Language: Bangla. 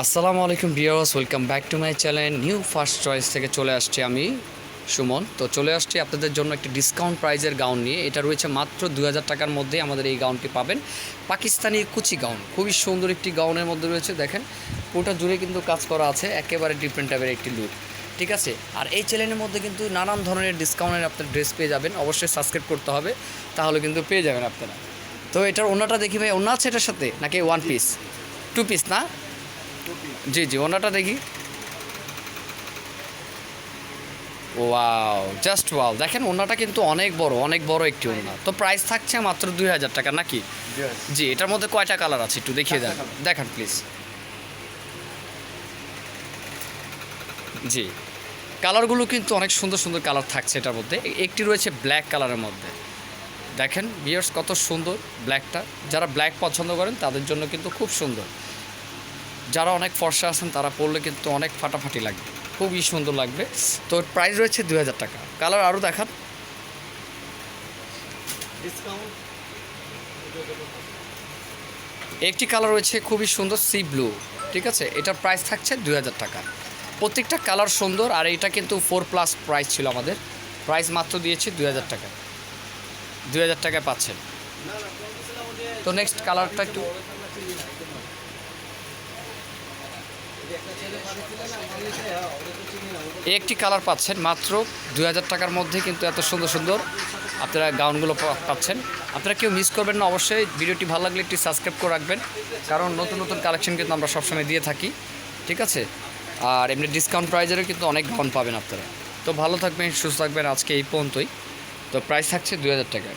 আসসালামু আলাইকুম বিয়ার্স welcome back to my channel. New first choice থেকে চলে আসছি আমি, সুমন। তো চলে আসছি আপনাদের জন্য একটি ডিসকাউন্ট প্রাইজের গাউন নিয়ে। এটা রয়েছে মাত্র দু হাজার টাকার মধ্যে আমাদের এই গাউনটি পাবেন। পাকিস্তানি কুচি গাউন খুবই সুন্দর একটি গাউনের মধ্যে রয়েছে, দেখেন। পুরোটা জুড়ে কিন্তু কাজ করা আছে, একেবারে ডিফারেন্ট টাইপের একটি লুক ঠিক আছে? আর এই চ্যানেলের মধ্যে কিন্তু নানান ধরনের ডিসকাউন্টের আপনার ড্রেস পেয়ে যাবেন, অবশ্যই সাবস্ক্রাইব করতে হবে, তাহলে কিন্তু পেয়ে যাবেন আপনারা। তো এটার ওনাটা দেখি ভাই, ওনা আছে এটার সাথে? নাকি ওয়ান পিস টু পিস না? জি জি ওনাটা দেখি। Wow just wow. দেখেন ওনাটা কিন্তু অনেক বড় অনেক বড় একটি ওনা। তো প্রাইস থাকছে মাত্র দুই হাজার টাকা নাকি? জি এটার মধ্যে কয়টা কালার আছে একটু দেখিয়ে দেন? দেখান। প্লিজ জি। কালারগুলো কিন্তু অনেক সুন্দর সুন্দর কালার থাকছে এটার মধ্যে। একটি রয়েছে ব্ল্যাক কালারের মধ্যে। দেখেন বিয়ার্স কত সুন্দর ব্ল্যাকটা। যারা ব্ল্যাক পছন্দ করেন তাদের জন্য কিন্তু খুব সুন্দর। যারা অনেক ফর্সা আছেন, তারা পরলে কিন্তু অনেক ফাটাফাটি লাগবে। খুবই সুন্দর লাগবে। তো প্রাইস রয়েছে দুই হাজার টাকা। কালার আরও দেখান। একটি কালার রয়েছে খুবই সুন্দর সি ব্লু ঠিক আছে? এটার প্রাইস থাকছে দুই হাজার টাকা। প্রত্যেকটা কালার সুন্দর, আর এটা কিন্তু ফোর প্লাস প্রাইস ছিল আমাদের। প্রাইস মাত্র দিয়েছি দুই হাজার টাকা। দুই হাজার টাকায় পাচ্ছেন। তো নেক্সট কালারটা একটু একটি কালার পাচ্ছেন মাত্র দুই হাজার টাকার মধ্যে কিন্তু এত সুন্দর সুন্দর আপনারা গাউনগুলো পাচ্ছেন। আপনারা কেউ মিস করবেন না, অবশ্যই ভিডিওটি ভালো লাগলে একটি সাবস্ক্রাইব করে রাখবেন, কারণ নতুন নতুন কালেকশন কিন্তু আমরা সবসময় দিয়ে থাকি, ঠিক আছে? আর এমনি ডিসকাউন্ট প্রাইজেরও কিন্তু অনেক গাউন পাবেন আপনারা। তো ভালো থাকবেন, সুস্থ থাকবেন আজকে এই পর্যন্তই। তো প্রাইস থাকছে দুই হাজার টাকা